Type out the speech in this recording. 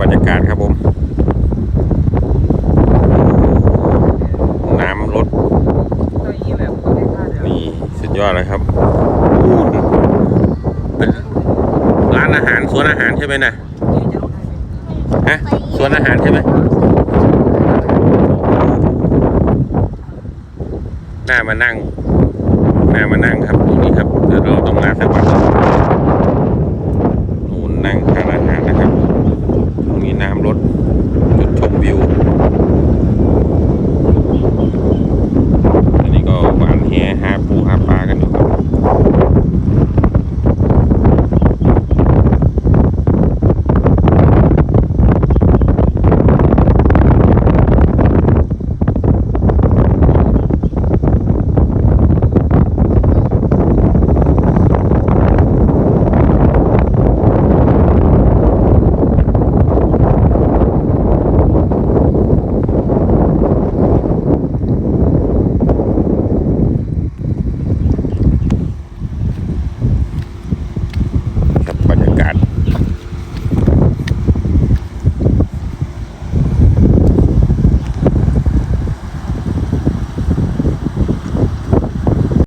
บรรยากาศครับผมน้ำลดตัวนี้แบบเขาไม่พลาดเลยนี่สุดยอดเลยครับเป็นร้านอาหารสวนอาหารใช่ไหมนะนี่จะลงให้ไหมฮะสวนอาหารใช่ไหมน่ามานั่งน่ามานั่งครับตรงนี้ครับเดี๋ยวเราต้องมาสักวันหนึ่ง রেকর্ড